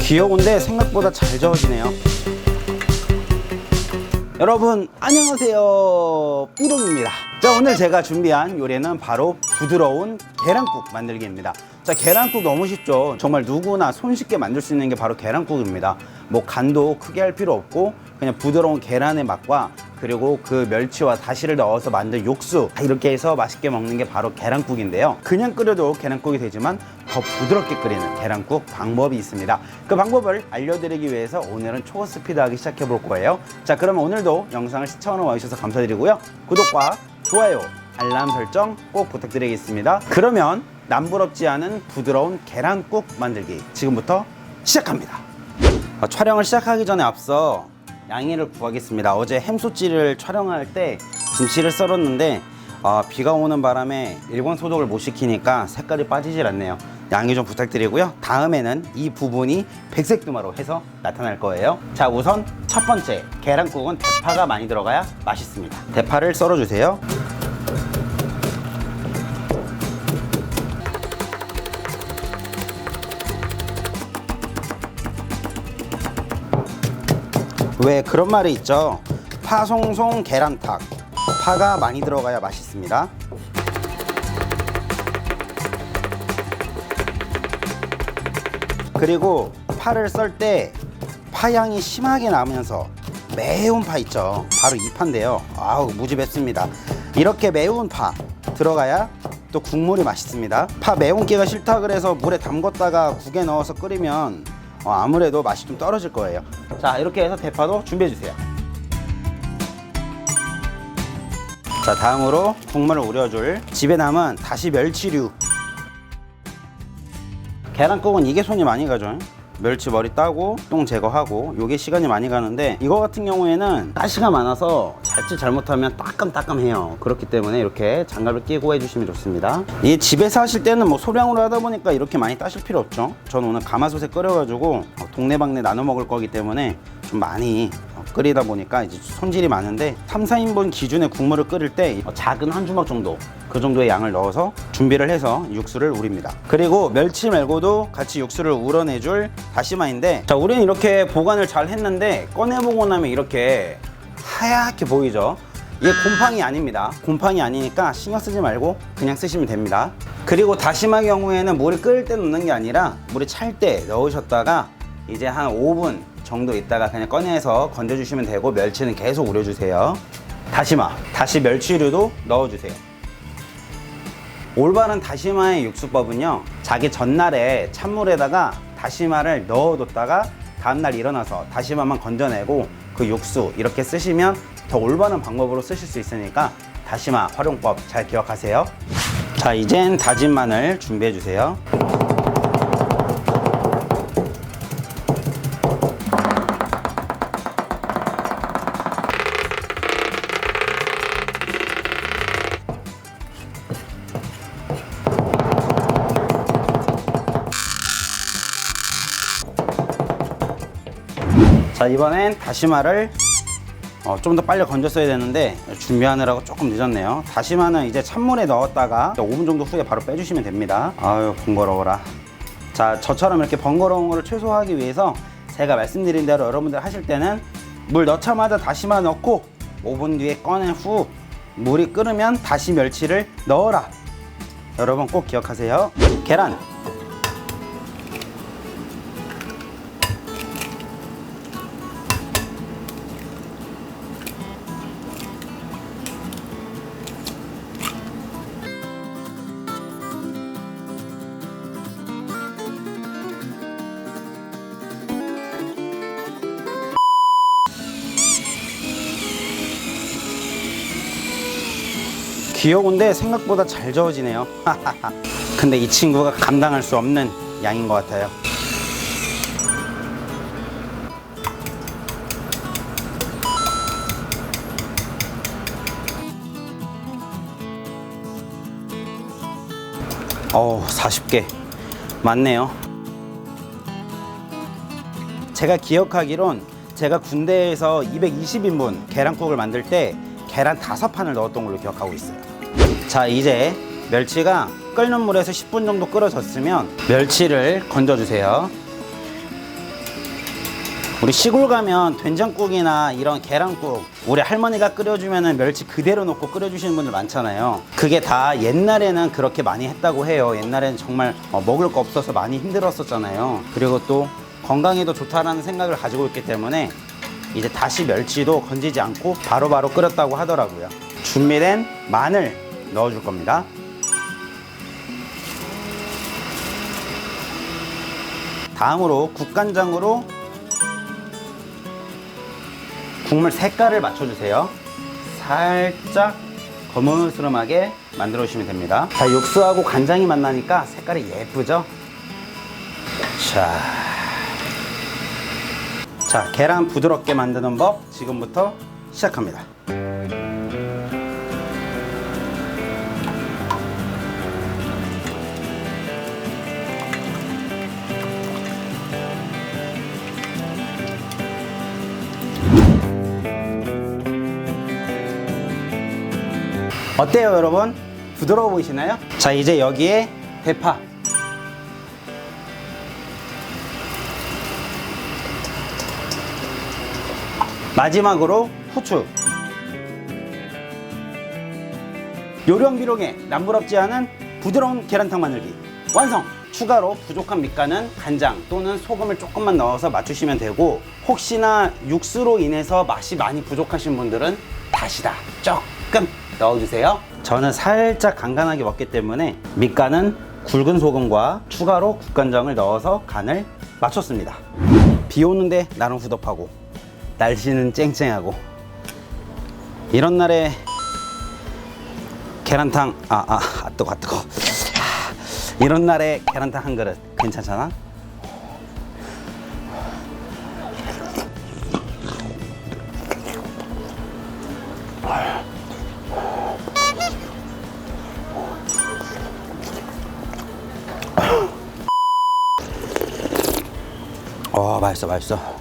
귀여운데 생각보다 잘 저어지네요. 여러분 안녕하세요. 삐롱입니다. 자 오늘 제가 준비한 요리는 바로 부드러운 계란국 만들기입니다. 자 계란국 너무 쉽죠? 정말 누구나 손쉽게 만들 수 있는 게 바로 계란국입니다 뭐 간도 크게 할 필요 없고 그냥 부드러운 계란의 맛과 그리고 그 멸치와 다시를 넣어서 만든 육수 이렇게 해서 맛있게 먹는 게 바로 계란국인데요. 그냥 끓여도 계란국이 되지만 더 부드럽게 끓이는 계란국 방법이 있습니다. 그 방법을 알려드리기 위해서 오늘은 초스피드하게 시작해 볼 거예요. 자 그러면 오늘도 영상을 시청하러 와주셔서 감사드리고요. 구독과 좋아요 알람 설정 꼭 부탁드리겠습니다. 그러면 남부럽지 않은 부드러운 계란국 만들기 지금부터 시작합니다 어, 촬영을 시작하기 전에 앞서 양해를 구하겠습니다. 어제 햄소찌를 촬영할 때 김치를 썰었는데 어, 비가 오는 바람에 일광 소독을 못 시키니까 색깔이 빠지질 않네요. 양해 좀 부탁드리고요. 다음에는 이 부분이 백색 두마로 해서 나타날 거예요. 자, 우선 첫 번째 계란국은 대파가 많이 들어가야 맛있습니다. 대파를 썰어주세요. 왜 그런 말이 있죠? 파송송 계란탁. 파가 많이 들어가야 맛있습니다. 그리고 파를 썰 때 파향이 심하게 나면서 매운 파 있죠. 바로 이 파인데요. 아우 무지맵습니다. 이렇게 매운 파 들어가야 또 국물이 맛있습니다. 파 매운 기가 싫다 그래서 물에 담궜다가 국에 넣어서 끓이면 어, 아무래도 맛이 좀 떨어질 거예요. 자 이렇게 해서 대파도 준비해 주세요. 자 다음으로 국물을 우려줄 집에 남은 다시 멸치류. 계란국은 이게 손이 많이 가죠. 멸치 머리 따고 똥 제거하고 요게 시간이 많이 가는데 이거 같은 경우에는 가시가 많아서 자칫 잘못하면 따끔따끔해요. 그렇기 때문에 이렇게 장갑을 끼고 해주시면 좋습니다. 이 집에서 하실 때는 뭐 소량으로 하다 보니까 이렇게 많이 따실 필요 없죠. 저는 오늘 가마솥에 끓여가지고 어, 동네방네 나눠 먹을 거기 때문에 좀 많이 어, 끓이다 보니까 이제 손질이 많은데 3, 4인분 기준의 국물을 끓일 때 어, 작은 한 주먹 정도 그 정도의 양을 넣어서 준비를 해서 육수를 우립니다. 그리고 멸치 말고도 같이 육수를 우러내줄 다시마인데 자 우리는 이렇게 보관을 잘 했는데 꺼내보고 나면 이렇게 하얗게 보이죠? 이게 곰팡이 아닙니다. 곰팡이 아니니까 신경 쓰지 말고 그냥 쓰시면 됩니다. 그리고 다시마 경우에는 물이 끓을 때 넣는 게 아니라 물이 찰 때 넣으셨다가 이제 한 5분 정도 있다가 그냥 꺼내서 건져주시면 되고 멸치는 계속 우려주세요. 다시마, 다시 멸치류도 넣어주세요. 올바른 다시마의 육수법은요 자기 전날에 찬물에다가 다시마를 넣어뒀다가 다음날 일어나서 다시마만 건져내고 그 육수 이렇게 쓰시면 더 올바른 방법으로 쓰실 수 있으니까 다시마 활용법 잘 기억하세요 자 이젠 다진 마늘 준비해 주세요 자 이번엔 다시마를 어, 좀 더 빨리 건졌어야 되는데 준비하느라고 조금 늦었네요. 다시마는 이제 찬물에 넣었다가 5분 정도 후에 바로 빼주시면 됩니다. 아유 번거로워라. 자 저처럼 이렇게 번거로운 거를 최소화하기 위해서 제가 말씀드린 대로 여러분들 하실 때는 물 넣자마자 다시마 넣고 5분 뒤에 꺼낸 후 물이 끓으면 다시 멸치를 넣어라. 여러분 꼭 기억하세요. 계란 귀여운데 생각보다 잘 저어지네요. 근데 이 친구가 감당할 수 없는 양인 것 같아요. 어우, 40개. 맞네요. 제가 기억하기론 제가 군대에서 220인분 계란국을 만들 때 계란 다섯 판을 넣었던 걸로 기억하고 있어요. 자, 이제 멸치가 끓는 물에서 10분 정도 끓어졌으면 멸치를 건져주세요. 우리 시골 가면 된장국이나 이런 계란국 우리 할머니가 끓여주면 멸치 그대로 넣고 끓여주시는 분들 많잖아요. 그게 다 옛날에는 그렇게 많이 했다고 해요. 옛날에는 정말 어, 먹을 거 없어서 많이 힘들었었잖아요. 그리고 또 건강에도 좋다라는 생각을 가지고 있기 때문에 이제 다시 멸치도 건지지 않고 바로바로 끓였다고 하더라고요. 준비된 마늘 넣어줄 겁니다 다음으로 국간장으로 국물 색깔을 맞춰주세요. 살짝 거무스름하게 만들어 주시면 됩니다. 자, 육수하고 간장이 만나니까 색깔이 예쁘죠? 자. 자, 계란 부드럽게 만드는 법 지금부터 시작합니다. 어때요, 여러분? 부드러워 보이시나요? 자, 이제 여기에 대파. 마지막으로 후추. 요령비롱에 남부럽지 않은 부드러운 계란탕 만들기 완성! 추가로 부족한 밑간은 간장 또는 소금을 조금만 넣어서 맞추시면 되고 혹시나 육수로 인해서 맛이 많이 부족하신 분들은 다시다 조금 넣어주세요. 저는 살짝 간간하게 먹기 때문에 밑간은 굵은 소금과 추가로 국간장을 넣어서 간을 맞췄습니다. 비 오는데 나름 후덥하고 날씨는 쨍쨍하고. 이런 날에 계란탕 아아 아, 뜨거 아 뜨거. 하, 이런 날에 계란탕 한 그릇 괜찮잖아? 맛있어 맛있어